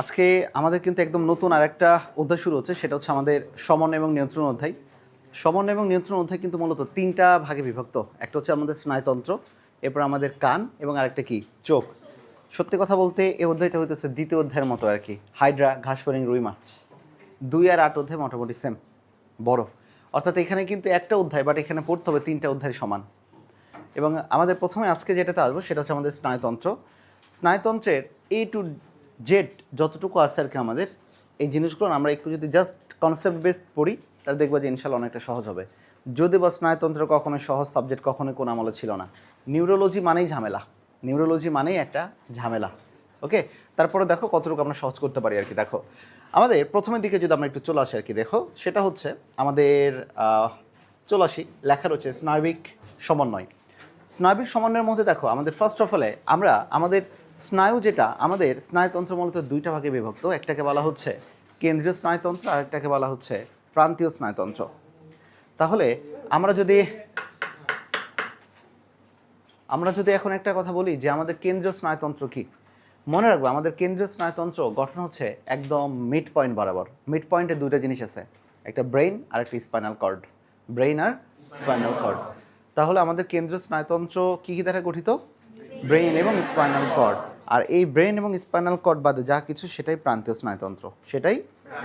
আজকে আমাদের কিন্তু একদম নতুন আরেকটা অধ্যায় শুরু হচ্ছে, সেটা হচ্ছে আমাদের সমন্বয় এবং নিয়ন্ত্রণ অধ্যায়। সমন্বয় এবং নিয়ন্ত্রণ অধ্যায় কিন্তু মূলত তিনটা ভাগে বিভক্ত। একটা হচ্ছে আমাদের স্নায়ুতন্ত্র, এরপর আমাদের কান এবং আরেকটা কি? চোখ। সত্যি কথা বলতে এই অধ্যায়টা হইতেছে দ্বিতীয় অধ্যায়ের মতো আর কি। হাইড্রা ঘাসফড়িং রুই, মাছ। দুই আর আট অধ্যায় মোটামুটি সেম বড়। অর্থাৎ এখানে কিন্তু একটা অধ্যায় বাট এখানে পড়তে হবে তিনটা অধ্যায় সমান। এবং আমাদের প্রথমে আজকে যেটাতে আসব, সেটা হচ্ছে আমাদের স্নায়ুতন্ত্র। স্নায়ুতন্ত্রের এ টু জেড যতটুকু আছে আর কি আমাদের, এই জিনিসগুলো আমরা একটু যদি জাস্ট কনসেপ্ট বেসড পড়ি, তাহলে দেখব যে ইনশাল্লাহ অনেকটা সহজ হবে। যদি বা স্নায়ুতন্ত্র কখনো সহজ সাবজেক্ট কখনো কোনো আমলে ছিল না। নিউরোলজি মানেই ঝামেলা। নিউরোলজি মানেই একটা ঝামেলা। ওকে তারপরে দেখো কতটুকু আমরা সহজ করতে পারি আর কি, দেখো। আমাদের প্রথমের দিকে যদি আমরা একটু চলে আসি আর কি, দেখো, সেটা হচ্ছে আমাদের চলে আসি লেখা রয়েছে স্নায়বিক সমন্বয়। স্নায়বিক সমন্বয়ের মধ্যে দেখো, আমাদের ফার্স্ট অফ অলে আমরা, আমাদের স্নায়ু যেটা, আমাদের স্নায়ুতন্ত্র মূলত দুইটা ভাগে বিভক্ত। একটাকে বলা হচ্ছে কেন্দ্রীয় স্নায়ুতন্ত্র, আর একটাকে বলা হচ্ছে প্রান্তীয় স্নায়ুতন্ত্র। তাহলে আমরা যদি আমরা যদি এখন একটা কথা বলি যে আমাদের কেন্দ্রীয় স্নায়ুতন্ত্র কি? মনে রাখব, আমাদের কেন্দ্রীয় স্নায়ুতন্ত্র গঠন হচ্ছে একদম মিড পয়েন্ট বরাবর। মিড পয়েন্টে দুইটা জিনিস আছে, একটা ব্রেইন আর একটা স্পাইনাল কর্ড ব্রেইন আর স্পাইনাল কর্ড তাহলে আমাদের কেন্দ্রীয় স্নায়ুতন্ত্র কী কী দ্বারা গঠিত? ব্রেইন এবং স্পাইনাল কর্ড আর এই ব্রেন এবং স্পাইনাল কর্ড বাদে যা কিছু সেটাই প্রান্তীয় স্নায়ুতন্ত্র, সেটাই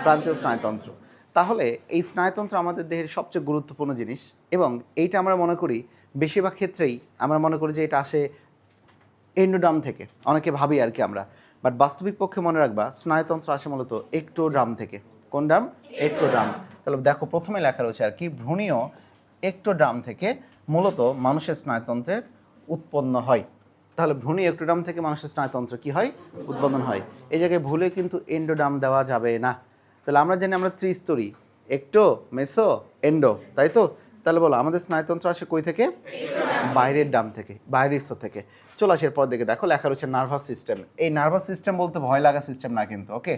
প্রান্তীয় স্নায়ুতন্ত্র। তাহলে এই স্নায়ুতন্ত্র আমাদের দেহের সবচেয়ে গুরুত্বপূর্ণ জিনিস এবং এইটা আমরা মনে করি বেশিরভাগ ক্ষেত্রেই আমরা মনে করি যে এটা আসে এন্ডোডাম থেকে, অনেকে ভাবি আর কি আমরা। বাট বাস্তবিক পক্ষে মনে রাখবা, স্নায়ুতন্ত্র আসে মূলত একটোড্রাম থেকে। কোন ড্রাম একটোড্রাম তাহলে দেখো প্রথমে লেখা রয়েছে আর কি, ভ্রূণীয় একটোড্রাম থেকে মূলত মানুষের স্নায়ুতন্ত্রের উৎপন্ন হয়। তাহলে ভ্রূণী একটোড্রাম থেকে মানুষের স্নায়ুতন্ত্র কি হয়? উৎপাদন হয়। এই জায়গায় ভুলে কিন্তু এন্ডোডাম দেওয়া যাবে না। তাহলে আমরা জানি আমরা ত্রিস্তরী। একটো মেসো এন্ডো তাই তো? তাহলে বলো, আমাদের স্নায়ুতন্ত্র আসে কই থেকে? বাইরের ডাম থেকে, বাইরের স্তর থেকে। চলে আসে এরপর দিকে। দেখো লেখা রয়েছে নার্ভাস সিস্টেম এই নার্ভাস সিস্টেম বলতে ভয় লাগা সিস্টেম না কিন্তু ওকে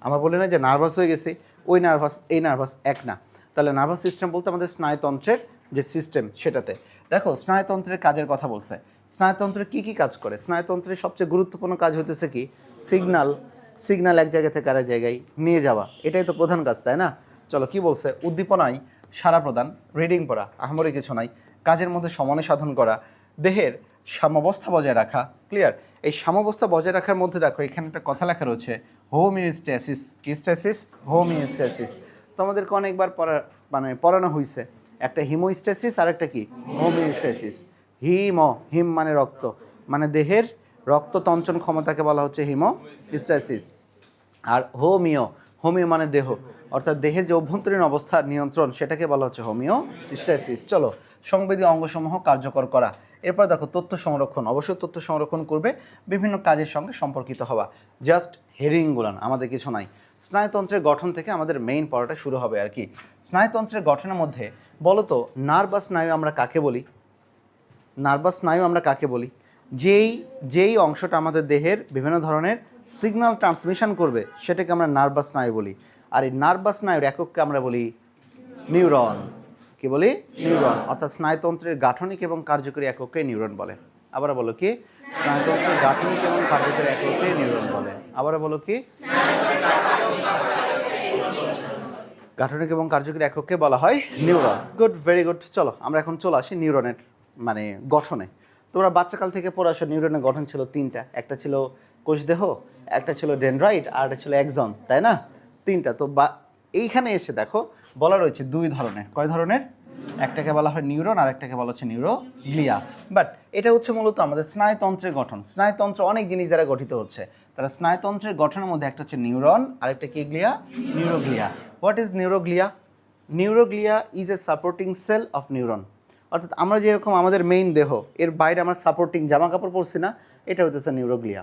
আমরা বলি না যে নার্ভাস হয়ে গেছি, ওই নার্ভাস এই নার্ভাস এক না। তাহলে নার্ভাস সিস্টেম বলতে আমাদের স্নায়ুতন্ত্রের যে সিস্টেম সেটাতে। দেখো, স্নায়ুতন্ত্রের কাজের কথা বলছে। স্নায়ুতন্ত্রে কি কি কাজ করে? স্নায়ুতন্ত্রের সবচেয়ে গুরুত্বপূর্ণ কাজ হতেছে কি? সিগনাল সিগনাল এক জায়গা থেকে আরেক জায়গায় নিয়ে যাওয়া। এটাই তো প্রধান কাজ, তাই না? চলো, কি বলছে? উদ্দীপনায় সারা প্রদান রিডিং পড়া, আহামরি কিছু নাই। কাজের মধ্যে সমন্বয় সাধন করা, দেহের সাম্যাবস্থা বজায় রাখা ক্লিয়ার এই সাম্যাবস্থা বজায় রাখার মধ্যে দেখো, এখানে একটা কথা লেখা রয়েছে হোমিওস্ট্যাসিস স্ট্যাসিস হোমিওস্ট্যাসিস তোমাদেরকে অনেকবার পড়া মানে পড়ানো হয়েছে একটা হিমোস্ট্যাসিস আর একটা কি? হোমিওস্ট্যাসিস হিম হিম মানে রক্ত। মানে দেহের রক্ত তঞ্চন ক্ষমতাকে বলা হচ্ছে হিমোস্ট্যাসিস আর হোমিও হোমিও মানে দেহ। অর্থাৎ দেহের যে অভ্যন্তরীণ অবস্থার নিয়ন্ত্রণ, সেটাকে বলা হচ্ছে হোমিও স্ট্যাসিস চলো, সংবেদী অঙ্গসমূহ কার্যকর করা। এরপর দেখো, তথ্য সংরক্ষণ। অবশ্যই তথ্য সংরক্ষণ করবে, বিভিন্ন কাজের সঙ্গে সম্পর্কিত হওয়া। জাস্ট হেডিংগুলান আমাদের কিছু নাই। স্নায়ুতন্ত্রের গঠন থেকে আমাদের মেইন পড়াটা শুরু হবে আর কি। স্নায়ুতন্ত্রের গঠনের মধ্যে, বলতো নার্ভ বা স্নায়ু আমরা কাকে বলি? নার্ভাস স্নায়ু আমরা কাকে বলি? যেই যেই অংশটা আমাদের দেহের বিভিন্ন ধরনের সিগন্যাল ট্রান্সমিশন করবে সেটাকে আমরা নার্ভাস স্নায়ু বলি। আর এই নার্ভাস স্নায়ুর একককে আমরা বলি নিউরন। কি বলি? নিউরন। অর্থাৎ স্নায়ুতন্ত্রের গাঠনিক এবং কার্যকরী একককে নিউরন বলে। আবার বলো কি? স্নায়ুতন্ত্রের গাঠনিক এবং কার্যকরী একককে নিউরন বলে। আবার বলো কি? গাঠনিক এবং কার্যকরী একককে বলা হয় নিউরন। Good very good. চলো আমরা এখন চলে আসি নিউরনের মানে গঠনে। তোমরা বাচ্চাকাল থেকে পড়ে আসো, নিউরনের গঠন ছিল তিনটা। একটা ছিল কোষদেহ, একটা ছিল ডেনড্রাইট, আর একটা ছিল একজন তাই না? তিনটা। তো বা, এইখানে এসে দেখো, বলা রয়েছে দুই ধরনের। কয় ধরনের? একটাকে বলা হয় নিউরন, আর একটাকে বলা হচ্ছে নিউরোগ্লিয়া। বাট এটা হচ্ছে মূলত আমাদের স্নায়ুতন্ত্রের গঠন। স্নায়ুতন্ত্র অনেক জিনিস দ্বারা গঠিত হচ্ছে। তারা স্নায়ুতন্ত্রের গঠনের মধ্যে একটা হচ্ছে নিউরন, আর একটা কি glia? Neuroglia. What is neuroglia? Neuroglia is a supporting cell of neuron অর্থাৎ আমরা যেরকম আমাদের মেইন দেহ এর বাইরে আমরা সাপোর্টিং জামা কাপড় পরছি না এটা হচ্ছে নিউরোগ্লিয়া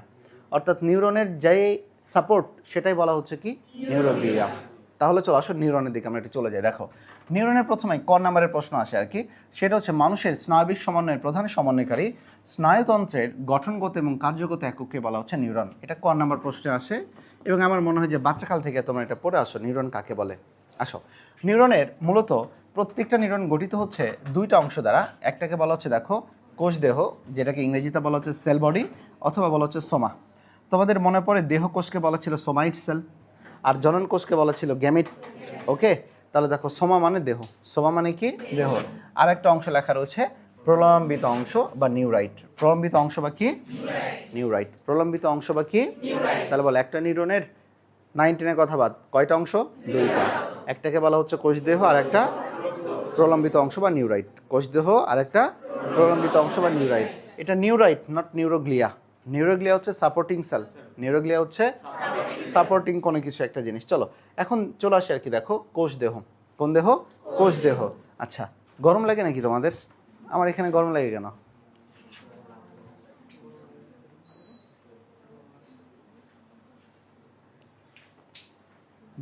অর্থাৎ নিউরনের যে সাপোর্ট সেটাই বলা হচ্ছে কি? নিউরোগ্লিয়া তাহলে চলো আসো নিউরনের দিকে আমরা একটু চলে যাই দেখো। নিউরনের প্রথমে ক নাম্বারের প্রশ্ন আসে আর কি? সেটা হচ্ছে মানুষের স্নায়বিক সমন্বয়ের প্রধান সমন্বয়কারী স্নায়ুতন্ত্রের গঠনগত এবং কার্যগত এককে বলা হচ্ছে নিউরন এটা ক নাম্বার প্রশ্নে আসে এবং আমার মনে হয় যে বাচ্চাকাল থেকে তোমরা এটা পড়ে আসো নিউরন কাকে বলে? আসো। নিউরনের মূলত প্রত্যেকটা নিউরন গঠিত হচ্ছে দুইটা অংশ দ্বারা। একটাকে বলা হচ্ছে, দেখো কোষ দেহ যেটাকে ইংরেজিতে বলা হচ্ছে সেল বডি, অথবা বলা হচ্ছে সোমা। তোমাদের মনে পড়ে দেহ কোষকে বলা ছিল সোমাইট সেল, আর জনন কোষকে বলা ছিল গ্যামিট, ওকে? তাহলে দেখো, সোমা মানে দেহ। সোমা মানে কি? দেহ। আর একটা অংশ লেখা রয়েছে, প্রলম্বিত অংশ বা নিউরাইট। প্রলম্বিত অংশ বা কি? নিউরাইট। প্রলম্বিত অংশ বা কি? তাহলে বল, একটা নিউরনের নাইনটিনের কথা বাদ, কয়টা অংশ? দুইটা। একটাকে বলা হচ্ছে কোষ দেহ আর একটা প্রলম্বিত অংশ বা নিউরাইট। কোষদেহ আর একটা প্রলম্বিত অংশ বা নিউরাইট। এটা নিউরাইট নট নিউরোগ্লিয়া নিউরোগ্লিয়া হচ্ছে সাপোর্টিং সেল নিউরোগ্লিয়া হচ্ছে সাপোর্টিং কোনো কিছু, একটা জিনিস। চলো, এখন চলে আসি আর কি, দেখো কোষ দেহ কোন দেহ? কোষ দেহ আচ্ছা গরম লাগে নাকি তোমাদের? আমার এখানে গরম লাগে কেন?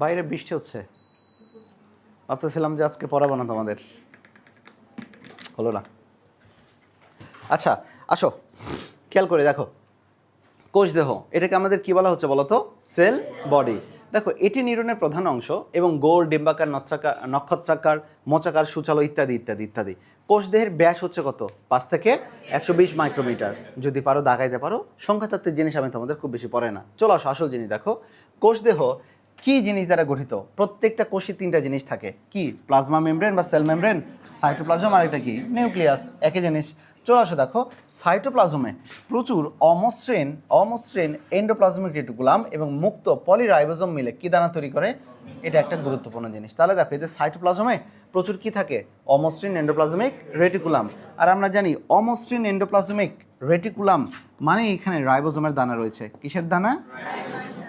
বাইরে বৃষ্টি হচ্ছে। ভাবতেছিলাম যে আজকে পড়াবো না তোমাদের। হলো না। আচ্ছা আসো। খেয়াল করে দেখো। কোষ দেহ, এটাকে আমাদের কি বলা হচ্ছে বলতো? Cell body. দেখো, এটি নিউরনের প্রধান অংশ এবং গোল, ডিম্বাকার নক্ষত্রাকার নক্ষত্রাকার, মোচাকার, সূচালো ইত্যাদি ইত্যাদি ইত্যাদি। কোষ দেহের ব্যাস হচ্ছে কত? পাঁচ থেকে একশো বিশ মাইক্রোমিটার। যদি পারো, দাগাইতে পারো। সংখ্যাতাত্ত্বিক জিনিস আমি তোমাদের খুব বেশি পড়ে না। চলো আসো, আসল জিনিস দেখো। কোষ দেহ কি জিনিস দ্বারা গঠিত? প্রত্যেকটা কোষে তিনটা জিনিস থাকে। কি? প্লাজমা মেমব্রেন বা সেল মেমব্রেন? সাইটোপ্লাজম আর একটা কি? নিউক্লিয়াস। একই জিনিস। চলে আসো দেখো। সাইটোপ্লাজমে প্রচুর অমসৃণ অমসৃণ এন্ডোপ্লাজমিক রেটিকুলাম এবং মুক্ত পলিরাইবোজম মিলে কি দানা তৈরি করে? এটা একটা গুরুত্বপূর্ণ জিনিস। তাহলে দেখো এতে সাইটোপ্লাজমে প্রচুর কি থাকে? অমসৃণ এন্ডোপ্লাজমিক রেটিকুলাম। আর আমরা জানি অমসৃণ এন্ডোপ্লাজমিক রেটিকুলাম মানে এখানে রাইবোজোমের দানা রয়েছে। কিসের দানা?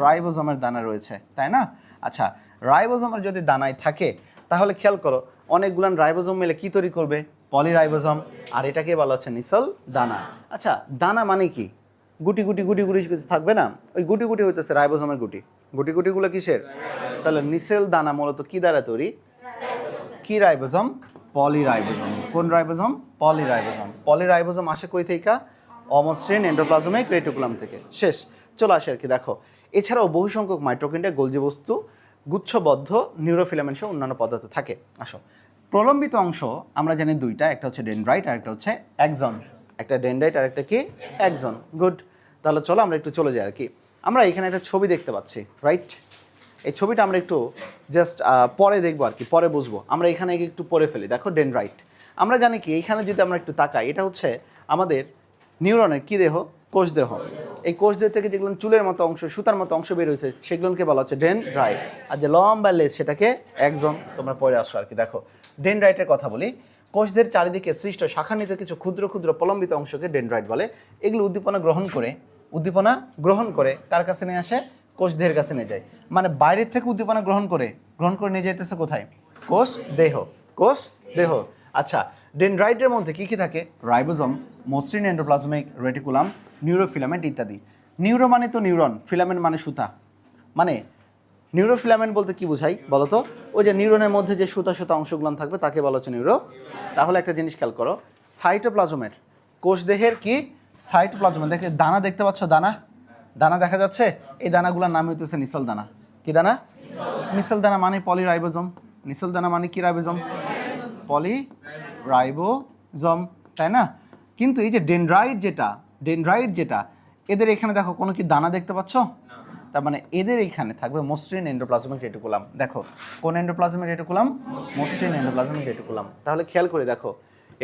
রাইবোজোমের দানা রয়েছে, তাই না? আচ্ছা রাইবোজোমের যদি দানায় থাকে, তাহলে খেয়াল করো, অনেকগুলান রাইবোজোম মিলে কি তৈরি করবে? পলিরাইবোজোম, আর এটাকে বলা হচ্ছে নিসল দানা। আচ্ছা দানা মানে কি? গুটি গুটি গুটি গুটি কিছু থাকবে না? ওই গুটি গুটি হইতেছে রাইবোজোমের গুটি। গুটি গুটিগুলো কিসের? তাহলে নিসেল দানা মূলত কি দ্বারা তৈরি? কি রাইবোজোম? পলিরাইবোজোম। কোন রাইবোজোম? পলিরাইবোজোম। পলিরাইবোজোম আসে কই থেকে অমসৃণ এন্ডোপ্লাজমিক রেটিকুলাম থেকে। শেষ, চলে আসে আর কি, দেখো। এছাড়াও বহু সংখ্যক মাইট্রোকেন্ডে গোলজি বস্তু গুচ্ছবদ্ধ নিউরোফিলামেন্ট সহ অন্যান্য পদার্থ থাকে। আসো। প্রলম্বিত অংশ আমরা জানি দুইটা, একটা হচ্ছে ডেনড্রাইট আর একটা হচ্ছে একজন একটা ডেনড্রাইট আর একটা কি? একজন গুড। তাহলে চলো আমরা একটু চলে যাই আর কি। আমরা এখানে একটা ছবি দেখতে পাচ্ছি, রাইট? এই ছবিটা আমরা একটু জাস্ট পরে দেখব আর কি, পরে বুঝব। আমরা এখানে একটু পরে ফেলি। দেখো, ডেনড্রাইট। আমরা জানি কি এইখানে যদি আমরা একটু তাকাই, এটা হচ্ছে আমাদের নিউরনের কি দেহ? কোষ দেহ। এই কোষ দেহ থেকে যেগুলো চুলের মতো অংশ, সুতার মতো অংশ বের হয়েছে, সেগুলোকে বলা হচ্ছে ডেনড্রাইট আর যে লম্বা লেজ, সেটাকে একজন, তোমরা পরে আসো আর কি দেখো ডেনড্রাইটের কথা বলি কোষদের চারিদিকে সৃষ্ট শাখানিত কিছু ক্ষুদ্র ক্ষুদ্র প্রলম্বিত অংশকে ডেনড্রাইট বলে। এগুলো উদ্দীপনা গ্রহণ করে, উদ্দীপনা গ্রহণ করে কার কাছে নিয়ে আসে? কোষ দেহের কাছে নিয়ে যায়। মানে বাইরের থেকে উদ্দীপনা গ্রহণ করে গ্রহণ করে নিয়ে যাইতেছে কোথায়? কোষ দেহ কোষ দেহ। আচ্ছা ডেনড্রাইটের মধ্যে কি কি থাকে? রাইবোজম, মসৃণ এন্ডোপ্লাজমিক রেটিকুলাম নিউরোফিলামেন্ট ইত্যাদি। নিউরো মানে তো নিউরন, ফিলামেন্ট মানে সুতা। মানে নিউরোফিলামেন্ট বলতে কি বোঝাই বলো তো? ওই যে নিউরনের মধ্যে যে সুতা সুতা অংশগুলো থাকবে তাকে বলা হচ্ছে নিউরো। তাহলে একটা জিনিস খেয়াল করো, সাইটোপ্লাজমের কোষ দেহের কি? সাইটোপ্লাজমের। দেখে দানা দেখতে পাচ্ছ? দানা? দানা দেখা যাচ্ছে? এই দানাগুলোর নাম হইতেছে নিসল দানা। কি দানা? নিসল দানা মানে পলি পলিরাইবোজম। নিসল দানা মানে কি রাইবোজম? পলি রাইবোজম তাই না? কিন্তু এই যে ডেনড্রাইট যেটা ডেনড্রাইট যেটা এদের এখানে দেখো কোনো কি দানা দেখতে পাচ্ছ? তার মানে এদের এখানে থাকবে মসৃণ এন্ডোপ্লাজমিক রেটিকুলাম দেখো কোন এন্ডোপ্লাজমিক রেটিকুলাম মসৃণ এন্ডোপ্লাজমিক রেটিকুলাম তাহলে খেয়াল করে দেখো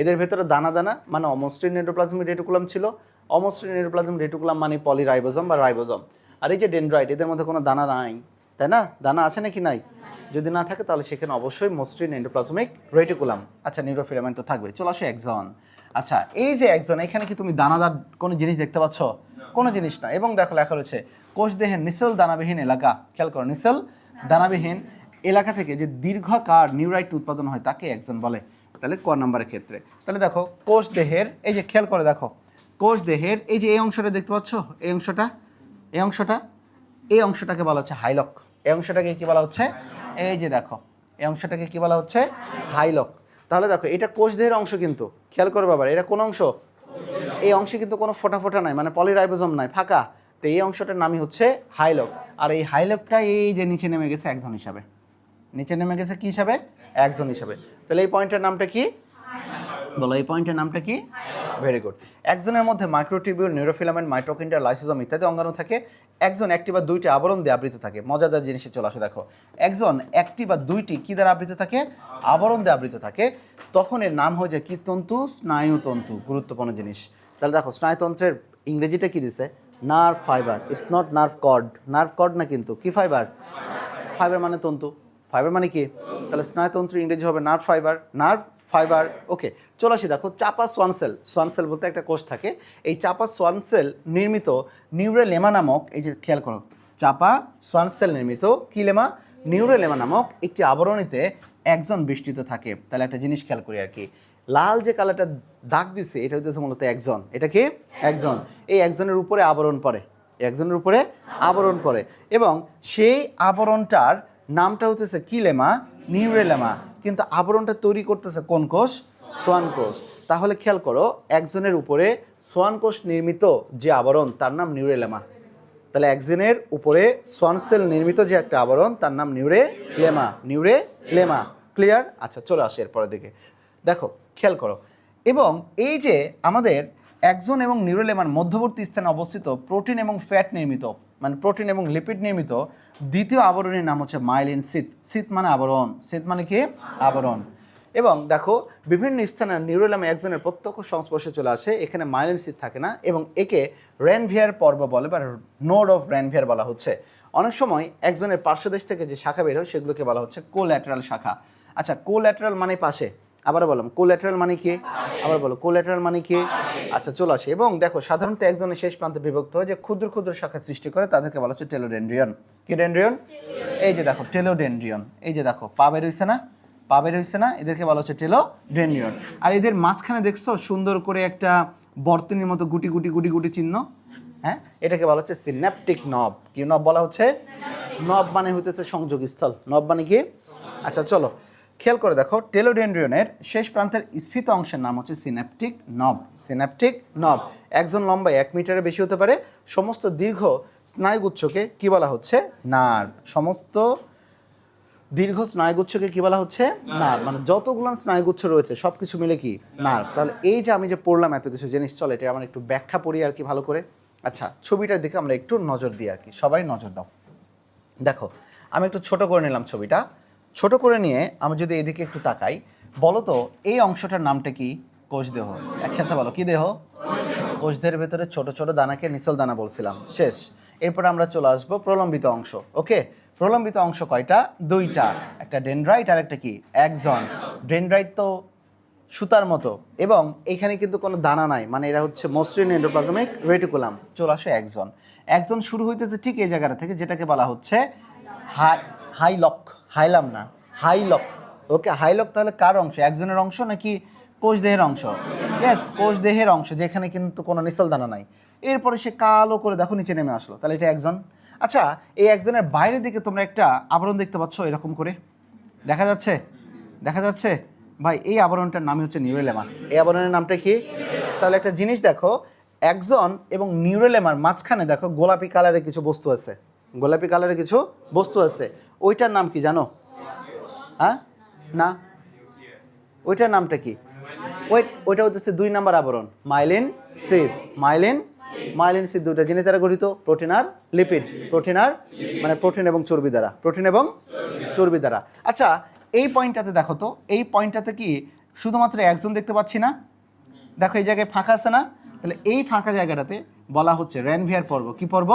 এদের ভেতরে দানা দানা মানে অমসৃণ এন্ডোপ্লাজমিক রেটিকুলাম ছিল। অমসৃণ এন্ডোপ্লাজমিক রেটিকুলাম মানে পলিরাইবোজম বা রাইবোজম আর এই যে ডেনড্রাইট এদের মধ্যে কোনো দানা নাই তাই না? দানা আছে নাকি নাই? যদি না থাকে তাহলে সেখানে অবশ্যই মসৃণ এন্ডোপ্লাজমিক রেটিকুলাম আচ্ছা নিউরোফিলামেন্ট তো থাকবে। চলে আসো একজন আচ্ছা এই যে একজন এখানে কি তুমি দানাদার কোনো জিনিস দেখতে পাচ্ছ? কোনো জিনিস না। এবং দেখো লেখা রয়েছে কোষ দেহের নিসেল দানাবিহীন এলাকা। খেয়াল করো নিসেল দানাবিহীন। এলাকা থেকে যে দীর্ঘকার নিউরাইট উৎপাদন হয় তাকে একজন বলে। তাহলে ক নাম্বারের ক্ষেত্রে। তাহলে দেখো কোষ দেহের এই যে খেয়াল করে দেখো কোষ দেহের এই যে এই অংশটা দেখতে পাচ্ছ? এই অংশটা? এই অংশটা? এই অংশটাকে বলা হচ্ছে হাইলক। এই অংশটাকে কি বলা হচ্ছে? এই যে দেখো এই অংশটাকে কি বলা হচ্ছে? হাইলক। তাহলে দেখো, এটা কোষ দেহের অংশ কিন্তু। খেয়াল করো বাবার, এটা কোন অংশ? এই অংশে কিন্তু কোনো ফোটা ফোটা নাই মানে পলিরাইবোজম নাই, ফাঁকা। তো এই অংশটার নামই হচ্ছে হাইলক আর এই হাইলকটা এই যে নিচে নেমে গেছে একজন হিসাবে। নিচে নেমে গেছে কি হিসাবে? একজন হিসাবে। তাহলে এই পয়েন্টের নামটা কি? বলো, এই পয়েন্টের নামটা কি? ভেরি গুড একজনের মধ্যে মাইক্রোটিবিউল নিউরোফিলামেন্ট মাইট্রোকিন্ডার লাইসোজম ইত্যাদি অঙ্গাণু থাকে, একজন একটি বা দুইটি আবরণ দিয়ে আবৃত থাকে। মজাদার জিনিসে চলে আসে, দেখো। একজন একটি বা দুইটি কি দ্বারা আবৃত থাকে? আবরণ দিয়ে আবৃত থাকে। তখন এর নাম হয়ে যায় কি? তন্তু, স্নায়ুতন্তু। গুরুত্বপূর্ণ জিনিস। তাহলে দেখো, স্নায়ুতন্ত্রের ইংরেজিটা কি দিছে? Nerve fibre it's not nerve cord nerve cord না কিন্তু, কি ফাইবার ফাইবার মানে তন্তু। ফাইবার মানে কি? তাহলে স্নায়ুতন্ত্র ইংরেজি হবে nerve fibre nerve fibre, okay, চলে আসি দেখো, চাপা সোয়ানসেল সোয়ানসেল বলতে একটা কোষ থাকে। এই চাপা সোয়ানসেল নির্মিত নিউরেলেমা নামক, এই যে খেয়াল করো, চাপা সোয়ানসেল নির্মিত কি লেমা? নিউরেলেমা নামক একটি আবরণীতে একজন বেষ্টিত থাকে। তাহলে একটা জিনিস খেয়াল করি আর কি। লাল যে কালারটা দাগ দিছে, এটা হচ্ছে মূলত একজন। এটা কি? একজন। এই একজনের উপরে আবরণ পড়ে। একজনের উপরে আবরণ পড়ে। এবং সেই আবরণটার নামটা হচ্ছে কি লেমা? নিউরেলেমা কিন্তু আবরণটা তৈরি করতেছে কোন কোষ? সোয়ান কোষ। তাহলে খেয়াল করো, একজনের উপরে সোয়ান কোষ নির্মিত যে আবরণ, তার নাম নিউরেলেমা তাহলে একজনের উপরে সোয়ান সেল নির্মিত যে একটা আবরণ, তার নাম neurilemma neurilemma clear? আচ্ছা চলে আসে এরপরের দিকে। দেখো, খেয়াল করো। এবং এই যে আমাদের একজন এবং নিউরোলেমার মধ্যবর্তী স্থানে অবস্থিত প্রোটিন এবং ফ্যাট নির্মিত মানে প্রোটিন এবং লিপিড নির্মিত দ্বিতীয় আবরণের নাম হচ্ছে মাইলিন সিত শীত মানে আবরণ। শীত মানে কি? আবরণ। এবং দেখো, বিভিন্ন স্থানে নিউরোলামে একজনের প্রত্যক্ষ সংস্পর্শে চলে আসে, এখানে মাইলিন সিট থাকে না, এবং একে রেনভিয়ার পর্ব বলে, বা নোড অফ রেনভিয়ার বলা হচ্ছে। অনেক সময় একজনের পার্শ্বদেশ থেকে যে শাখা বের হয়, সেগুলোকে বলা হচ্ছে কোল্যাটারাল শাখা। আচ্ছা কোল্যাটারাল মানে পাশে। আবার বললাম কোল্যাটারাল মানে কি? আবার বলো কোল্যাটারাল মানে কি? আচ্ছা চলে আসে। এবং দেখো, সাধারণত একজনের শেষ প্রান্তে বিভক্ত হয় যে ক্ষুদ্র ক্ষুদ্র শাখা সৃষ্টি করে, তাদেরকে বলা হচ্ছে টেলোডেন্ড্রিয়ন কি ডেন্ড্রিয়ন এই যে দেখো টেলোডেন্ড্রিয়ন এই যে দেখো, পা বের হইছে না? পা বের হইছে না? এদেরকে বলা হচ্ছে টেলোডেন্ড্রিয়ন আর এদের মাঝখানে দেখছ, সুন্দর করে একটা বর্তনীর মতো গুটি গুটি গুটি গুটি চিহ্ন হ্যাঁ? এটাকে বলা হচ্ছে সিন্যাপটিক নব কি নব বলা হচ্ছে? নব মানে হইতেছে সংযোগস্থল। নব মানে কি? আচ্ছা চলো। খেয়াল করে দেখো, টেলোডেন্ড্রিয়নের শেষ প্রান্তের স্ফীত অংশের নাম হচ্ছে সিন্যাপটিক নব। সিন্যাপটিক নব, একজন লম্বা এক মিটারের বেশি হতে পারে। সমস্ত দীর্ঘ স্নায়ুগুচ্ছকে কি বলা হচ্ছে? নার্ভ সমস্ত দীর্ঘ স্নায়ুগুচ্ছকে কি বলা হচ্ছে? নার্ভ মানে যতগুলো স্নায়ুগুচ্ছ রয়েছে সব কিছু মিলে কি? নার্ভ তাহলে এই যে আমি যে পড়লাম এত কিছু জিনিস, চলে এটা আমার একটু ব্যাখ্যা পড়ি আর কি ভালো করে। আচ্ছা ছবিটার দিকে আমরা একটু নজর দিই আর কি। সবাই নজর দাও। দেখো, আমি একটু ছোট করে নিলাম ছবিটা। ছোট করে নিয়ে আমি যদি এদিকে একটু তাকাই, বলো তো, এই অংশটার নামটা কি? কোষ দেহ। একসাথে বলো, কি দেহ? কোষ দেহের ভেতরে ছোট ছোট দানাকে নিচল দানা বলছিলাম। শেষ। এরপর আমরা চলে আসব প্রলম্বিত অংশ। ওকে? প্রলম্বিত অংশ কয়টা? দুইটা। একটা ডেনড্রাইট আর একটা কি? একজন ডেনড্রাইট তো সুতার মতো। এবং এখানে কিন্তু কোনো দানা নাই। মানে এরা হচ্ছে মসৃণ এন্ডোপ্লাজমিক রেটিকুলাম চলে আসে একজন একজন শুরু হইতেছে ঠিক এই জায়গাটা থেকে, যেটাকে বলা হচ্ছে হাই হাইলক। হাইলাম না, হাইলক। ওকে, হাইলক তাহলে কার অংশ? একজনের অংশ নাকি কোষ দেহের অংশ? ইয়েস কোষ দেহের অংশ, যেখানে কিন্তু কোনো নিসল দানা নাই। এরপরে সে কালো করে দেখো নিচে নেমে আসলো। তাহলে এটা একজন। আচ্ছা এই একজনের বাইরের দিকে তোমরা একটা আবরণ দেখতে পাচ্ছ এরকম করে। দেখা যাচ্ছে? দেখা যাচ্ছে? ভাই, এই আবরণটার নামই হচ্ছে নিউরেলেমা। এই আবরণের নামটা কি? তাহলে একটা জিনিস দেখো, একজন এবং নিউরেলেমার মাঝখানে দেখো গোলাপি কালারের কিছু বস্তু আছে। গোলাপি কালারের কিছু বস্তু আছে। ওইটার নাম কি জানো? হ্যাঁ? না? ওইটার নামটা কি? ওই ওইটা হচ্ছে দুই নাম্বার আবরণ। Myelin sheath. Myelin? Myelin sheath দুইটা জিনিস দ্বারা গঠিত। প্রোটিন আর লিপিড। প্রোটিন আর মানে প্রোটিন এবং চর্বি দ্বারা। প্রোটিন এবং চর্বি দ্বারা। আচ্ছা এই পয়েন্টটাতে দেখো তো। এই পয়েন্টটাতে কি শুধুমাত্র একজন দেখতে পাচ্ছি না? দেখো, এই জায়গায় ফাঁকা আছে না? তাহলে এই ফাঁকা জায়গাটাতে বলা হচ্ছে র্যানভিয়ার পর্ব। কি পর্ব?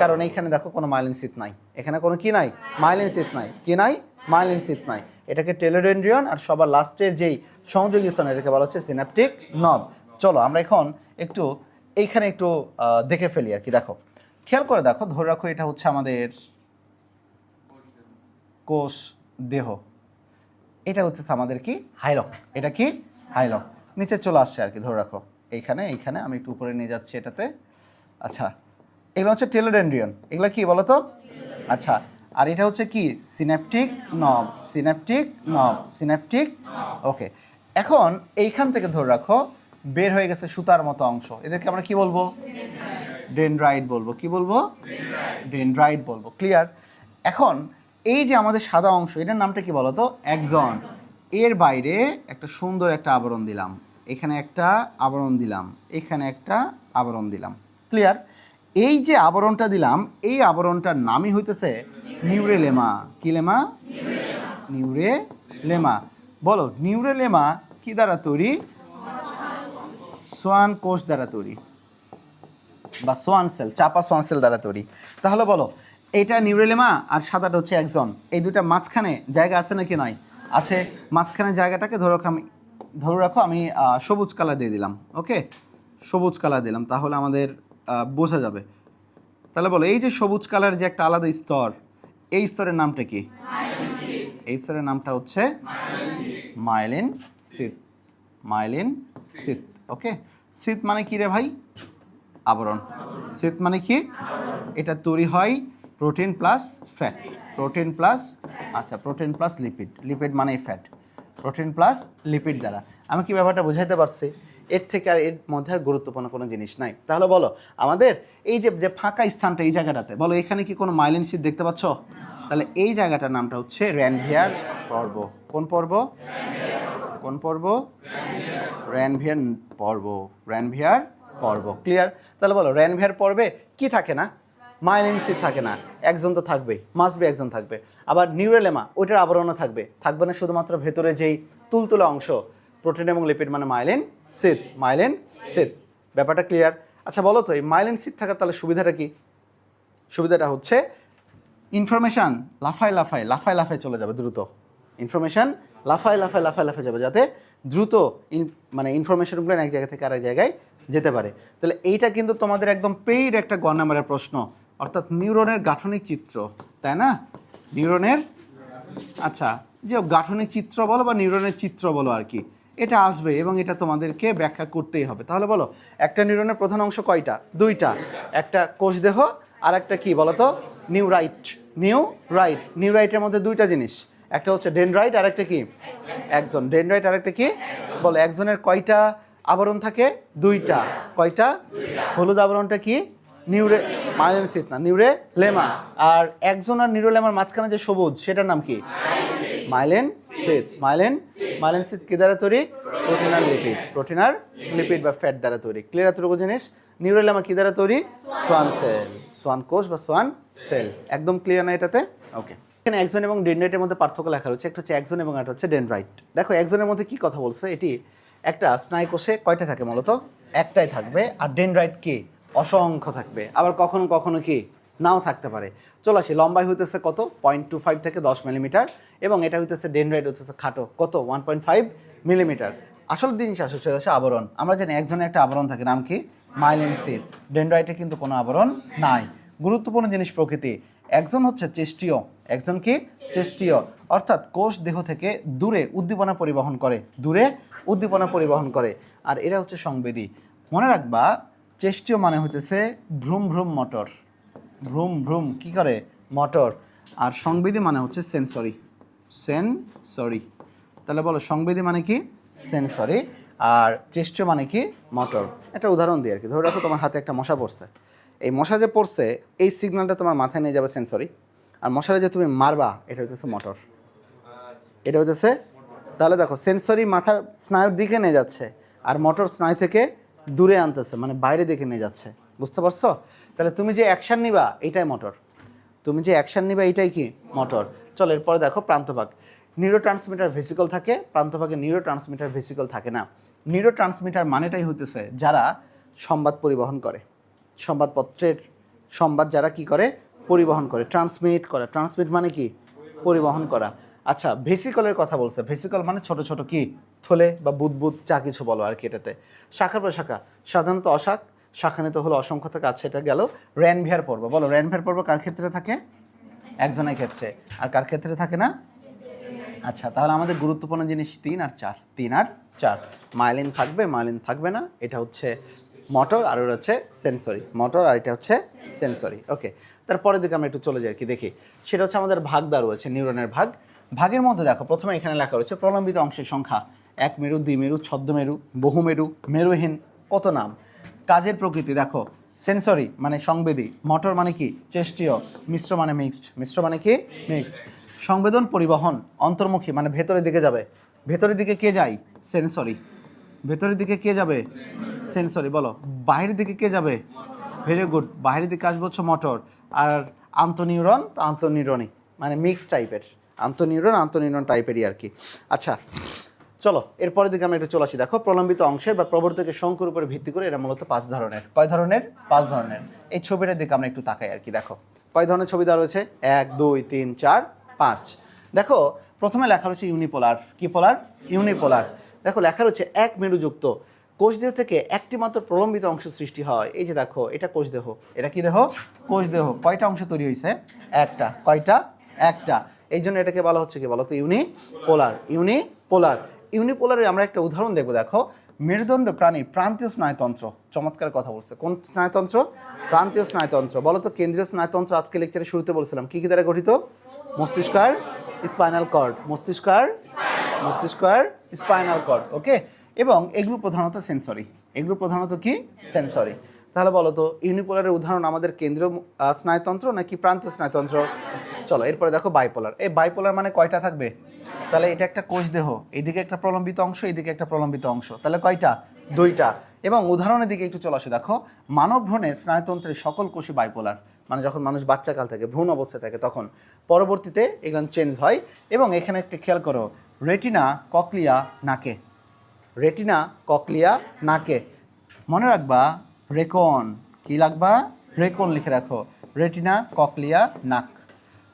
কারণ এইখানে দেখো কোনো মাইলিন সিট নাই। এখানে কোনো কি নাই? মাইলিন সিট নাই। কি নাই? মাইলিন সিট নাই। এটাকে টেলোডেন্ড্রিয়ন আর সবার লাস্টের যেই সংযোগী স্থান, এটাকে বলা হচ্ছে সিনাপটিক নব চলো, আমরা এখন একটু, এইখানে একটু দেখে ফেলি আর কি। দেখো, খেয়াল করে দেখো, ধরে রাখো এটা হচ্ছে আমাদের কোষ দেহ। এটা হচ্ছে আমাদের কি? হাইলক। এটা কি? হাইলক। নিচে চলে আসছে আর কি, ধরে রাখো। এইখানে এইখানে, আমি একটু উপরে নিয়ে যাচ্ছি এটাতে। আচ্ছা এগুলো হচ্ছে টেলোডেন্ড্রিয়ন। এগুলো কি বলো তো আচ্ছা আর এটা হচ্ছে কি? সিনাপটিক নব সিনাপটিক নব সিনাপটিক ওকে, এখন এইখান থেকে ধরে রাখো, বের হয়ে গেছে সুতার মতো অংশ। এদেরকে আমরা কি বলব? ডেনড্রাইট বলব। কি বলব? ডেনড্রাইট বলব। ক্লিয়ার? এখন, এই যে আমাদের সাদা অংশ, এটার নামটা কি বলতো? একজন এর বাইরে একটা সুন্দর একটা আবরণ দিলাম। এখানে একটা আবরণ দিলাম, এখানে একটা আবরণ দিলাম। ক্লিয়ার এই যে আবরণটা দিলাম, এই আবরণটার নামই হইতেছে নিউরেলেমা। কি লেমা? নিউরেলেমা। বলো, নিউরেলেমা কি দ্বারা তৈরি? সোয়ান কোষ দ্বারা তৈরি। বা সোয়ান সেল, চাপা সোয়ান সেল দ্বারা তৈরি। তাহলে বলো, এটা নিউরেলেমা আর সাদাটা হচ্ছে একজন। এই দুটা মাঝখানে জায়গা আছে নাকি নয় আছে, মাঝখানে জায়গাটাকে ধরো আমি ধরে রাখো আমি সবুজ কালার দিয়ে দিলাম ওকে? সবুজ কালার দিলাম তাহলে আমাদের বোঝা যাবে। তাহলে বলো এই যে সবুজ কালার যে একটা আলাদা স্তর এই স্তরের নামটা কি? এই স্তরের নামটা হচ্ছে myelin sheath myelin sheath okay? Sheath মানে কি রে ভাই? আবরণ। সিথ মানে কি? এটা তৈরি হয় protein plus fat. Protein plus আচ্ছা প্রোটিন প্লাস লিপিড। লিপিড মানে ফ্যাট। প্রোটিন প্লাস লিপিড দ্বারা। আমি কি ব্যাপারটা বুঝাইতে পারছি? এর থেকে আর এর মধ্যে আর গুরুত্বপূর্ণ কোনো জিনিস নাই। তাহলে বলো, আমাদের এই যে যে ফাঁকা স্থানটা এই জায়গাটাতে, বলো এখানে কি কোনো মাইলিন সিট দেখতে পাচ্ছ? তাহলে এই জায়গাটার নামটা হচ্ছে র্যানভিয়ার পর্ব। কোন পর্ব? কোন পর্ব? র্যানভিয়ার পর্ব। র্যানভিয়ার পর্ব। ক্লিয়ার তাহলে বলো র্যানভিয়ার পর্বে কি থাকে না? মাইলিন সিট থাকে না। একজন তো থাকবেই মাস্ট বি একজন থাকবে। আবার নিউরেলেমা ওইটার আবরণও থাকবে। থাকবে না শুধুমাত্র ভেতরে যেই তুলতুলে অংশ প্রোটিন এবং লিপিড মানে মাইলিন সিট মাইলেন সিট ব্যাপারটা ক্লিয়ার আচ্ছা বলো তো, এই মাইলিন সিট থাকার তাহলে সুবিধাটা কি? সুবিধাটা হচ্ছে ইনফরমেশান লাফায় লাফায় লাফায় লাফায় চলে যাবে দ্রুত। ইনফরমেশান লাফায় লাফায় লাফায় লাফায় যাবে, যাতে দ্রুত মানে ইনফরমেশনগুলো এক জায়গা থেকে আরেক জায়গায় যেতে পারে। তাহলে এইটা কিন্তু তোমাদের একদম পেইড একটা গ নাম্বারের প্রশ্ন। অর্থাৎ নিউরনের গাঠনিক চিত্র, তাই না? নিউরনের আচ্ছা যে গাঠনিক চিত্র বলো বা নিউরনের চিত্র বলো আর কি, এটা আসবে এবং এটা তোমাদেরকে ব্যাখ্যা করতেই হবে। তাহলে বলো, একটা নিউরনের প্রধান অংশ কয়টা? দুইটা। একটা কোষ দেহ আর একটা কি বলো তো নিউরাইট। নিউ রাইট নিউরাইটের মধ্যে দুইটা জিনিস, একটা হচ্ছে ডেনরাইট আর একটা কি? একজন। ডেনরাইট আর একটা কি? বলো, একজনের কয়টা আবরণ থাকে? দুইটা। কয়টা? হলুদ আবরণটা কি? নিউরে মাইলেন সিট না নিউরে লেমা আর একজন আর নিউরোলেমার মাঝখানে যে সবুজ, সেটার নাম কি? মাইলেন সিথ মাইলেন মাইলেন সিথ কি দ্বারা তৈরি? প্রোটিন আর লিপিড। প্রোটিন আর লিপিড বা ফ্যাট দ্বারা তৈরি। ক্লিয়ার এতটুকু জিনিস? নিউরোলেমা কি দ্বারা তৈরি? Schwann sell. সোয়ান কোষ বা সোয়ান সেল। একদম ক্লিয়ার না এটাতে? ওকে। এখানে একজন এবং ডেনড্রাইটের মধ্যে পার্থক্য লেখা রয়েছে। একটা হচ্ছে একজন এবং একটা হচ্ছে ডেনড্রাইট। দেখো, একজনের মধ্যে কি কথা বলছে? এটি একটা স্নায়ু কোষে কয়টা থাকে মূলত একটাই থাকবে। আর ডেনড্রাইট কি? অসংখ্য থাকবে। আবার কখনো কখনো কি? নাও থাকতে পারে। চলে আসি, লম্বাই হইতেছে কত? পয়েন্ট টু ফাইভ থেকে দশ মিলিমিটার এবং এটা হইতেছে ডেনড্রাইট হইতেছে খাটো। কত? ওয়ান পয়েন্ট ফাইভ মিলিমিটার আসল জিনিস আসলে সেটা হচ্ছে আবরণ। আমরা জানি একজনের একটা আবরণ থাকে, নাম কি? মাইলিন সিট ডেনড্রাইটে কিন্তু কোনো আবরণ নাই। গুরুত্বপূর্ণ জিনিস প্রকৃতি। একজন হচ্ছে চেষ্টীয়, একজন কি? চেষ্টীয়। অর্থাৎ কোষ দেহ থেকে দূরে উদ্দীপনা পরিবহন করে। দূরে উদ্দীপনা পরিবহন করে। আর এরা হচ্ছে সংবেদী। মনে রাখবা চেষ্টীয় মানে হইতেছে ভ্রুম ভ্রুম মোটর। ভ্রুম ভ্রুম, কি করে? মটর। আর সংবিধি মানে হচ্ছে সেন্সরি। সেন্সরি। তাহলে বলো, সংবিধি মানে কি? সেন্সরি। আর চেষ্টীয় মানে কি? মটর। একটা উদাহরণ দিই আর কি, ধরে রাখো তোমার হাতে একটা মশা পড়ছে। এই মশা যে পড়ছে, এই সিগন্যালটা তোমার মাথায় নিয়ে যাবে সেন্সরি। আর মশারে যে তুমি মারবা, এটা হইতেছে মটর। এটা হইতেছে, তাহলে দেখো, সেন্সরি মাথার স্নায়ুর দিকে নিয়ে যাচ্ছে, আর মটর স্নায়ু থেকে দূরে আনতেছে মানে বাইরে দেখে নিয়ে যাচ্ছে। বুঝতে পারছ? তাহলে তুমি যে অ্যাকশন নিবা, এটাই মোটর তুমি যে অ্যাকশন নিবা, এটাই কি মোটর চলো, এরপরে দেখো প্রান্তভাগ। নিউরো ট্রান্সমিটার ভেসিকল থাকে, প্রান্তভাগে নিউরো ট্রান্সমিটার ভেসিকল থাকে না। নিউরো ট্রান্সমিটার মানেটাই হইতেছে যারা সংবাদ পরিবহন করে। সংবাদপত্রের সংবাদ যারা কি করে? পরিবহন করে ট্রান্সমিট করে। ট্রান্সমিট মানে কি? পরিবহন করা। আচ্ছা ভেসিকলের কথা বলছে। ভেসিকল মানে ছোট ছোট কি? থলে বা বুদবুদ, যা কিছু বলো আর কি এটাতে। শাখা প্রশাখা, সাধারণত অশাক শাখানিত হলো অসংখ্য থেকে আছে এটা গেল। র্যানভিয়ার পর্ব, বলো র্যানভিয়ার পর্ব কার ক্ষেত্রে থাকে? একজনের ক্ষেত্রে। আর কার ক্ষেত্রে থাকে না? আচ্ছা তাহলে আমাদের গুরুত্বপূর্ণ জিনিস তিন আর চার। তিন আর চার। মাইলিন থাকবে মাইলিন থাকবে না, এটা হচ্ছে মোটর আর ওটা হচ্ছে সেন্সরি মোটর আর এটা হচ্ছে সেন্সরি ওকে তারপরের দিকে আমরা একটু চলে যাই আর কি, দেখি। সেটা হচ্ছে আমাদের ভাগদা রয়েছে নিউরনের ভাগ। ভাগের মধ্যে দেখো, প্রথমে এখানে লেখা রয়েছে, প্রলম্বিত অংশের সংখ্যা এক মেরু দ্বিমেরু ছদ্মমেরু বহুমেরু মেরুহীন, কত নাম? কাজের প্রকৃতি দেখো সেন্সরি মানে সংবেদী মটর মানে কি? চেষ্টীয়, মিশ্র মানে মিক্সড মিশ্র মানে কি? মিক্সড সংবেদন পরিবহন, অন্তর্মুখী মানে ভেতরের দিকে যাবে। ভেতরের দিকে কে যায়? সেন্সরি ভেতরের দিকে কে যাবে? সেন্সরি বলো। বাইরের দিকে কে যাবে? ভেরি গুড বাইরের দিকে আসবে হচ্ছে মোটর আর আন্তনিউরন, তো আন্তনিউরনই মানে মিক্স টাইপের আন্তনিউরন আন্তনিউরন টাইপেরই আর কি আচ্ছা চলো, এরপরের দিকে আমরা একটু চলে আসি। দেখো, প্রলম্বিত অংশের বা প্রবর্তকের শঙ্কুর উপরে ভিত্তি করে এটা মূলত পাঁচ ধরনের। কয় ধরনের? পাঁচ ধরনের। এই ছবিটার দিকে আমরা একটু তাকাই আর কি দেখো। কয় ধরনের ছবি দেওয়া রয়েছে? এক, দুই, তিন, চার, পাঁচ। দেখো, প্রথমে লেখা রয়েছে ইউনিপোলার কি পোলার ইউনিপোলার দেখো, লেখা রয়েছে এক মেরুযুক্ত। কোষদেহ থেকে একটি মাত্র প্রলম্বিত অংশ সৃষ্টি হয়। এই যে দেখো, এটা কোষদেহ। এটা কি দেহ? কোষদেহ। কয়টা অংশ তৈরি হয়েছে? একটা। কয়টা? একটা। এই জন্য এটাকে বলা হচ্ছে কি বলো তো ইউনি পোলার ইউনি পোলার ইউনিপোলারের আমরা একটা উদাহরণ দেখব, দেখো। মেরুদণ্ড প্রাণী প্রান্তীয় স্নায়ুতন্ত্র। চমৎকার কথা বলছে। কোন স্নায়ুতন্ত্র? প্রান্তীয় স্নায়ুতন্ত্র। বলো তো কেন্দ্রীয় স্নায়ুতন্ত্র আজকে লেকচারে শুরুতে বলছিলাম। কি কি দ্বারা গঠিত? মস্তিষ্কার স্পাইনাল কর্ড। মস্তিষ্কার মস্তিষ্কার স্পাইনাল কর্ড। ওকে? এবং এগুলো প্রধানত সেন্সরি। এগুলো প্রধানত কি? সেন্সরি। তাহলে বলো তো ইউনিপোলারের উদাহরণ আমাদের কেন্দ্রীয় স্নায়ুতন্ত্র নাকি প্রান্তীয় স্নায়ুতন্ত্র? চলো, এরপরে দেখো বাইপোলার এই বাইপোলার মানে কয়টা থাকবে? তাহলে এটা একটা কোষ দেহ এইদিকে একটা প্রলম্বিত অংশ এইদিকে একটা প্রলম্বিত অংশ। তাহলে কয়টা? দুইটা। এবং উদাহরণের দিকে একটু চলে আসে, দেখো। মানব ভ্রূণে স্নায়ুতন্ত্রের সকল কোষই বাইপোলার মানে যখন মানুষ বাচ্চাকাল থাকে, ভ্রূণ অবস্থায় থাকে, তখন। পরবর্তীতে এগুলো চেঞ্জ হয়। এবং এখানে একটা খেয়াল করো রেটিনা ককলিয়া নাকে। রেটিনা ককলিয়া নাকে। মনে রাখবা রেকন, কি লাগবা? রেকন লিখে রাখো। রেটিনা, ককলিয়া, নাক।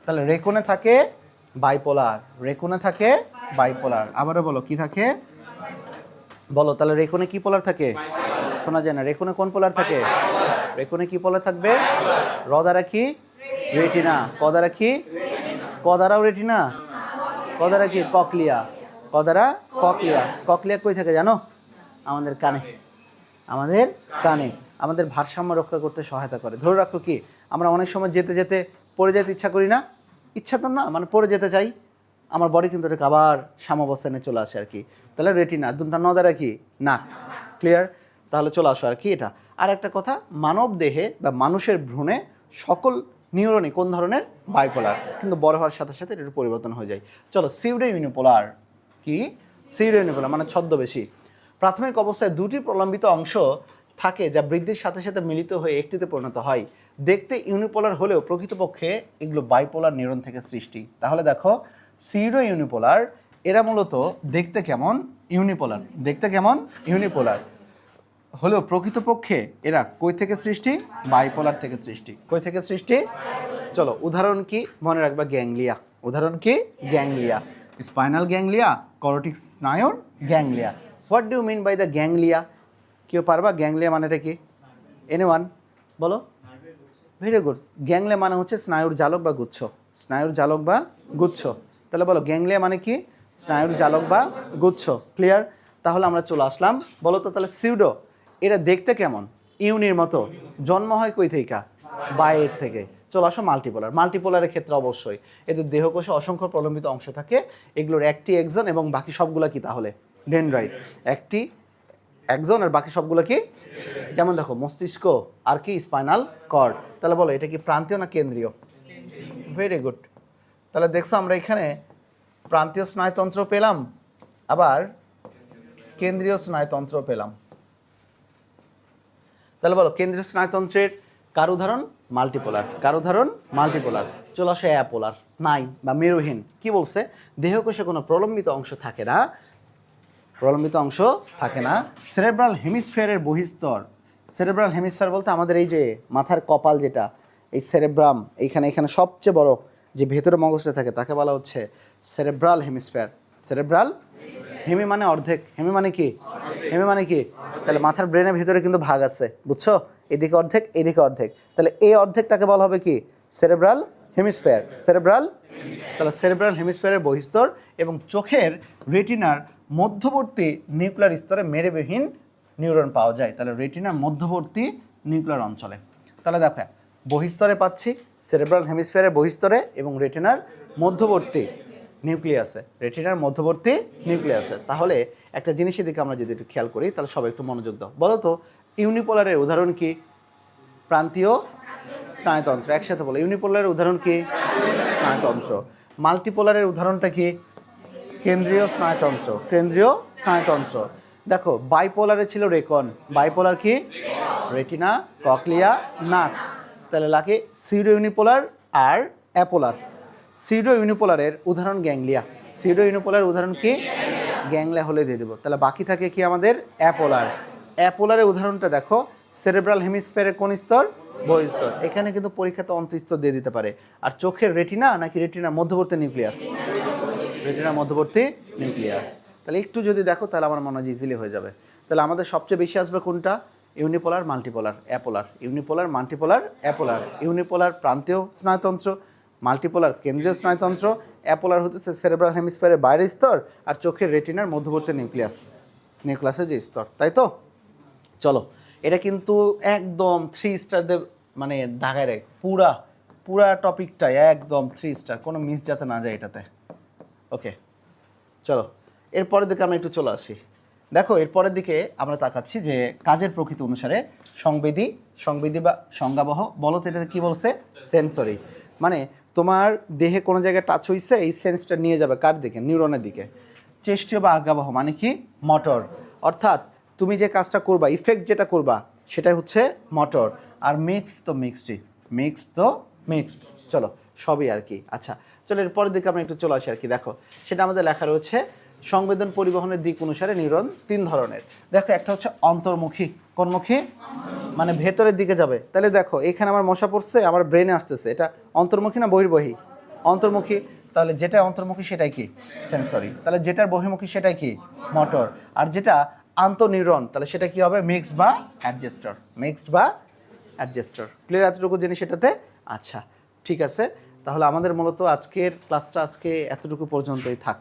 তাহলে রেকনে থাকে বাইপোলার রেকনে থাকে বাইপোলার আবারও বলো, কি থাকে? বলো, তাহলে রেকনে কি পোলার থাকে? শোনা যায় না। রেকনে কোন পোলার থাকে? রেকনে কি পোলার থাকবে? র দ্বারা কি? রেটিনা। ক দ্বারা কি? ক দ্বারাও রেটিনা? ক দ্বারা কি? ককলিয়া। ক দ্বারা ককলিয়া। ককলিয়া কই থাকে জানো? আমাদের কানে। আমাদের কানে, আমাদের ভারসাম্য রক্ষা করতে সহায়তা করে। ধরে রাখো কি, আমরা অনেক সময় যেতে যেতে পড়ে যেতে ইচ্ছা করি না। ইচ্ছা তো না মানে পড়ে যেতে চাই। আমার বডি কিন্তু এটাকে আবার সামাবস্থানে চলে আসে আর কি। তাহলে রেটিনা দুনটা ন দ্বারা কি? নাক ক্লিয়ার তাহলে চলে আসো আর কি এটা। আর একটা কথা, মানব দেহে বা মানুষের ভ্রূণে সকল নিউরনই কোন ধরনের? বাইপোলার কিন্তু বড় হওয়ার সাথে সাথে এটার পরিবর্তন হয়ে যায়। চলো সিউডো ইউনিপোলার কি? সিউডো ইউনিপোলার মানে ছদ্মবেশী। প্রাথমিক অবস্থায় দুটি প্রলম্বিত অংশ থাকে যা বৃদ্ধির সাথে সাথে মিলিত হয়ে একটিতে পরিণত হয়। দেখতে ইউনিপোলার হলেও প্রকৃতপক্ষে এগুলো বাইপোলার নিউরন থেকে সৃষ্টি। তাহলে দেখো, সিরো ইউনিপোলার, এরা মূলত দেখতে কেমন? ইউনিপোলার। দেখতে কেমন? ইউনিপোলার। হলেও প্রকৃতপক্ষে এরা কই থেকে সৃষ্টি? বাইপোলার থেকে সৃষ্টি। কই থেকে সৃষ্টি? চলো, উদাহরণ কি? মনে রাখবা গ্যাংলিয়া। উদাহরণ কি? গ্যাংলিয়া। স্পাইনাল গ্যাংলিয়া করোটিক স্নায়ুর ganglia. What do mean by the ganglia কেউ পারবা? গ্যাংলিয়া মানেটা কি? এনি ওয়ান বলো। ভেরি গুড গ্যাংলিয়া মানে হচ্ছে স্নায়ুর জালক বা গুচ্ছ। স্নায়ুর জালক বা গুচ্ছ। তাহলে বলো গ্যাংলিয়া মানে কি? স্নায়ুর জালক বা গুচ্ছ। ক্লিয়ার তাহলে আমরা চলে আসলাম। বলো তো তাহলে সিউডো এটা দেখতে কেমন? ইউনির মতো। জন্ম হয় কই থেকে বাইরের থেকে। চলে আসো মাল্টিপোলার মাল্টিপোলারের ক্ষেত্রে অবশ্যই। এদের দেহকোষে অসংখ্য প্রলম্বিত অংশ থাকে। এগুলোর একটি একজন এবং বাকি সবগুলা কি তাহলে? ডেনড্রাইট একটি, একজন, আর বাকি সবগুলো কি? যেমন দেখো, মস্তিষ্ক, আর কি? স্পাইনাল কর্ড তাহলে বলো, এটা কি প্রান্তীয় না কেন্দ্রীয়? ভেরি গুড তাহলে দেখছ, আমরা এখানে প্রান্তীয় স্নায়ুতন্ত্র পেলাম, আবার কেন্দ্রীয় স্নায়ুতন্ত্র পেলাম। তাহলে বলো, কেন্দ্রীয় স্নায়ুতন্ত্রের কার উদাহরণ? মাল্টিপোলার কার উদাহরণ? মাল্টিপোলার চলে আসে অ্যাপোলার নাই বা মেরুহীন। কি বলছে? দেহকোষে কোনো প্রলম্বিত অংশ থাকে না প্রলম্বিত অংশ থাকে না। সেরেব্রাল হেমিসফিয়ারের বহিস্তর। সেরেব্রাল হেমিসফিয়ার বলতে আমাদের এই যে মাথার কপাল যেটা, এই সেরেব্রাম এইখানে এখানে সবচেয়ে বড় যে ভেতরে মগজটা থাকে, তাকে বলা হচ্ছে সেরেব্রাল হেমিসফিয়ার সেরেব্রাল হেমি মানে অর্ধেক। হেমি মানে কি? হেমি মানে কি? তাহলে মাথার ব্রেনের ভেতরে কিন্তু ভাগ আছে, বুঝছ? এদিকে অর্ধেক এদিকে অর্ধেক। তাহলে এই অর্ধেকটাকে বলা হবে কি? Cerebral hemisphere, cerebral? তাহলে সেরেব্রাল হেমিসফিয়ারের বহিস্তর এবং চোখের রেটিনার মধ্যবর্তী নিউক্লিয়ার স্তরে মেরেবিহীন নিউরন পাওয়া যায়। তাহলে রেটিনার মধ্যবর্তী নিউক্লিয়ার অঞ্চলে। তাহলে দেখো, বহিস্তরে পাচ্ছি সেরেব্রাল হেমিসফিয়ারের বহিস্তরে এবং রেটিনার মধ্যবর্তী নিউক্লিয়াসে। রেটিনার মধ্যবর্তী নিউক্লিয়াসে। তাহলে একটা জিনিসের দিকে আমরা যদি একটু খেয়াল করি, তাহলে সবাই একটু মনোযোগ দাও। বলো তো, ইউনিপোলারের উদাহরণ কি? প্রান্তীয় স্নায়ুতন্ত্র, একসাথে বলো। ইউনিপোলারের উদাহরণ কি? স্নায়ুতন্ত্র। মাল্টিপোলারের উদাহরণটা কি? কেন্দ্রীয় স্নায়ুতন্ত্র। কেন্দ্রীয় স্নায়ুতন্ত্র। দেখো, বাইপোলারে ছিল রেকন। বাইপোলার কি? রেটিনা, ককলিয়া, নাক। তাহলে লাগে সিরো ইউনিপোলার আর অ্যাপোলার। সিরো ইউনিপোলারের উদাহরণ গ্যাংলিয়া। সিরো ইউনিপোলার উদাহরণ কি? গ্যাংলিয়া হলে দিয়ে দেবো। তাহলে বাকি থাকে কি আমাদের? অ্যাপোলার। অ্যাপোলারের উদাহরণটা দেখো, সেরেব্রাল হেমিস্ফিয়ারের কোন স্তর? বহিস্তর। এখানে কিন্তু পরীক্ষাতে অন্তঃস্তর দিয়ে দিতে পারে। আর চোখের রেটিনা নাকি রেটিনার মধ্যবর্তী নিউক্লিয়াস? রেটিনার মধ্যবর্তী নিউক্লিয়াস। তাহলে একটু যদি দেখো, তাহলে আমার মনে হয় ইজিলি হয়ে যাবে। তাহলে আমাদের সবচেয়ে বেশি আসবে কোনটা? Unipolar multipolar apolar unipolar multipolar apolar unipolar প্রান্তীয় স্নায়ুতন্ত্র মাল্টিপোলার কেন্দ্রীয় স্নায়ুতন্ত্র অ্যাপোলার হতেছে সেরেব্রাল হেমিস্ফিয়ারের বাইরের স্তর, আর চোখের রেটিনার মধ্যবর্তী নিউক্লিয়াস। নিউক্লিয়াসের যে স্তর, তাই তো? চলো এটা কিন্তু একদম থ্রি স্টার দেব মানে ঢাকায় রেখ। পুরা পুরা টপিকটাই একদম থ্রি স্টার কোনো মিস যাতে না যায় এটাতে। ওকে চলো। এরপরের দিকে আমরা একটু চলে আসি। দেখো, এরপরের দিকে আমরা তাকাচ্ছি যে কাজের প্রকৃতি অনুসারে সংবেদী সংবেদী বা সংজ্ঞাবহ, বলো তো এটাতে কী বলছে? সেন্সরি মানে তোমার দেহে কোনো জায়গায় টাচ হইছে, এই সেন্সটা নিয়ে যাবে কার দিকে? নিউরনের দিকে। চেষ্টীয় বা আজ্ঞাবহ মানে কি? মটর অর্থাৎ তুমি যে কাজটা করবা ইফেক্ট যেটা করবা সেটাই হচ্ছে মটর আর মিক্স তো মিক্সডই মিক্সড তো মিক্সড চলো সবই আর কি। আচ্ছা চলো এরপরের দিকে আমরা একটু চলে আসি আর কি। দেখো সেটা আমাদের লেখা রয়েছে সংবেদন পরিবহনের দিক অনুসারে নিউরন তিন ধরনের। দেখো একটা হচ্ছে অন্তর্মুখী। কোনমুখী? মানে ভেতরের দিকে যাবে। তাহলে দেখো এখানে আমার মশা পড়ছে আমার ব্রেনে আসতেছে। এটা অন্তর্মুখী না বহির্বহী? অন্তর্মুখী। তাহলে যেটা অন্তর্মুখী সেটাই কি? সেন্সরি তাহলে যেটার বহির্মুখী সেটাই কি? মোটর আর যেটা আন্তঃনিউরন তাহলে সেটা কি হবে? মিক্স বা অ্যাডজাস্টার মিক্সড বা অ্যাডজাস্টার ক্লিয়ার এতটুকু জিনিস সেটাতে আচ্ছা ঠিক আছে। তাহলে আমাদের মূলত আজকের ক্লাসটা আজকে এতটুকু পর্যন্তই থাক।